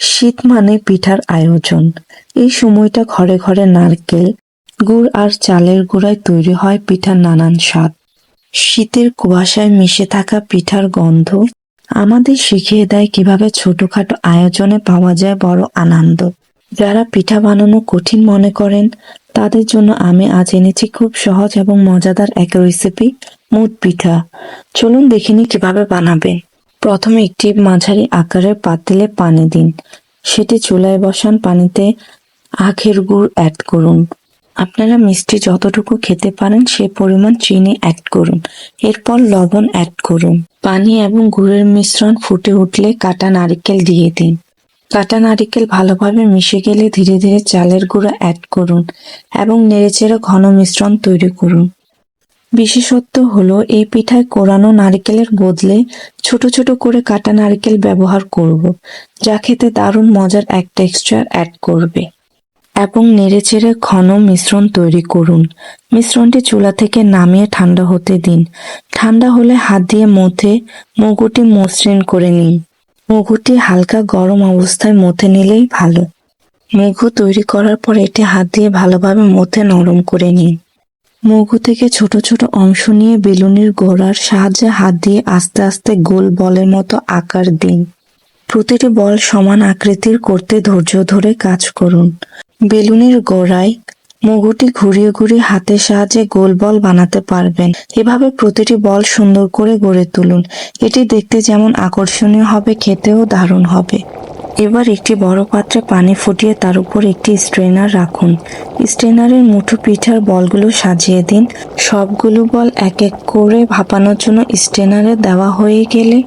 শীত মানে পিঠার আয়োজন। এই সময়টা ঘরে ঘরে নারকেল গুড় আর চালের গুঁড়ায় তৈরি হয় পিঠার নানান স্বাদ। শীতের কুয়াশায় মিশে থাকা পিঠার গন্ধ আমাদের শিখিয়ে দেয় কীভাবে ছোটখাটো আয়োজনে পাওয়া যায় বড় আনন্দ। যারা পিঠা বানানো কঠিন মনে করেন, তাদের জন্য আমি আজ এনেছি খুব সহজ এবং মজাদার এক রেসিপি মুদ পিঠা। চলুন দেখিনি কীভাবে বানাবেন। প্রথমে একটি মাঝারি আকারের পাতিলে পানি দিন। সেটি চুলায় বসান, পানিতে আখের গুড় অ্যাড করুন। আপনারা মিষ্টি যতটুকু খেতে পারেন, সে পরিমাণ চিনি অ্যাড করুন। এরপর লবণ অ্যাড করুন। পানি এবং গুড়ের মিশ্রণ ফুটে উঠলে কাটা নারকেল দিয়ে দিন। কাটা নারকেল ভালোভাবে মিশে গেলে ধীরে ধীরে চালের গুঁড়া অ্যাড করুন এবং নেড়েচেড়ে ঘন মিশ্রণ তৈরি করুন। বিশেষত্ব হলো, এই পিঠায় কোরানো নারকেলের বদলে ছোট ছোট করে কাটা নারকেল ব্যবহার করব, যা খেতে দারুণ মজার এক টেক্সচার অ্যাড করবে। এবং নেড়েচেড়ে ঘন মিশ্রণ তৈরি করুন। মিশ্রণটি চুলা থেকে নামিয়ে ঠান্ডা হতে দিন। ঠান্ডা হলে হাত দিয়ে মধ্যে মগুটি মসৃণ করে নিন। মগুটি হালকা গরম অবস্থায় মথে নিলেই ভালো। মগু তৈরি করার পর এটি হাত দিয়ে ভালোভাবে মথে নরম করে নিন। মগু থেকে ছোট ছোট অংশ নিয়ে বেলুনের গোড়ার সাহায্যে হাত দিয়ে আস্তে আস্তে গোল বলের মতো আকার দিন। প্রতিটি বল সমান আকৃতির করতে ধৈর্য ধরে কাজ করুন। বেলুনের গোড়ায় মগুটি ঘুরিয়ে ঘুরিয়ে হাতের সাহায্যে গোল বল বানাতে পারবেন। এভাবে প্রতিটি বল সুন্দর করে গড়ে তুলুন। এটি দেখতে যেমন আকর্ষণীয় হবে, খেতেও দারুণ হবে। এবার একটি বড় পাত্রে পানি ফুটিয়ে তার উপর একটি স্ট্রেনার রাখুন। স্ট্রেনারের মুঠো পিঠার বলগুলো সাজিয়ে দিন। সবগুলো বল এক এক করে ভাপানোর জন্য স্ট্রেনারে দেওয়া হয়ে গেলে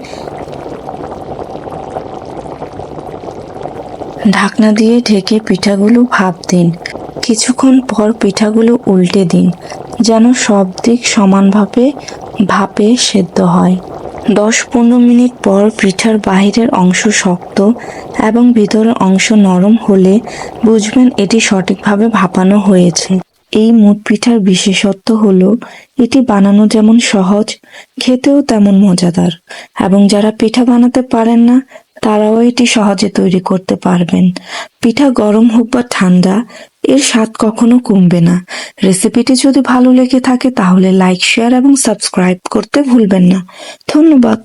ঢাকনা দিয়ে ঢেকে পিঠাগুলো ভাপ দিন। কিছুক্ষণ পর পিঠাগুলো উল্টে দিন, যেন সব দিক সমানভাবে ভাপে সেদ্ধ হয়। দশ পনেরো মিনিট পর পিঠার বাহিরের অংশ শক্ত এবং ভিতরের অংশ নরম হলে বুঝবেন এটি সঠিকভাবে ভাপানো হয়েছে। এই মুদ পিঠার বিশেষত্ব হলো, এটি বানানো যেমন সহজ, খেতেও তেমন মজাদার এবং যারা পিঠা বানাতে পারেন না তারাও এটি সহজে তৈরি করতে পারবেন। পিঠা গরম হোক বা ঠান্ডা, এর স্বাদ কখনো কমবে না। রেসিপিটি যদি ভালো লেগে থাকে, তাহলে লাইক, শেয়ার এবং সাবস্ক্রাইব করতে ভুলবেন না। ধন্যবাদ।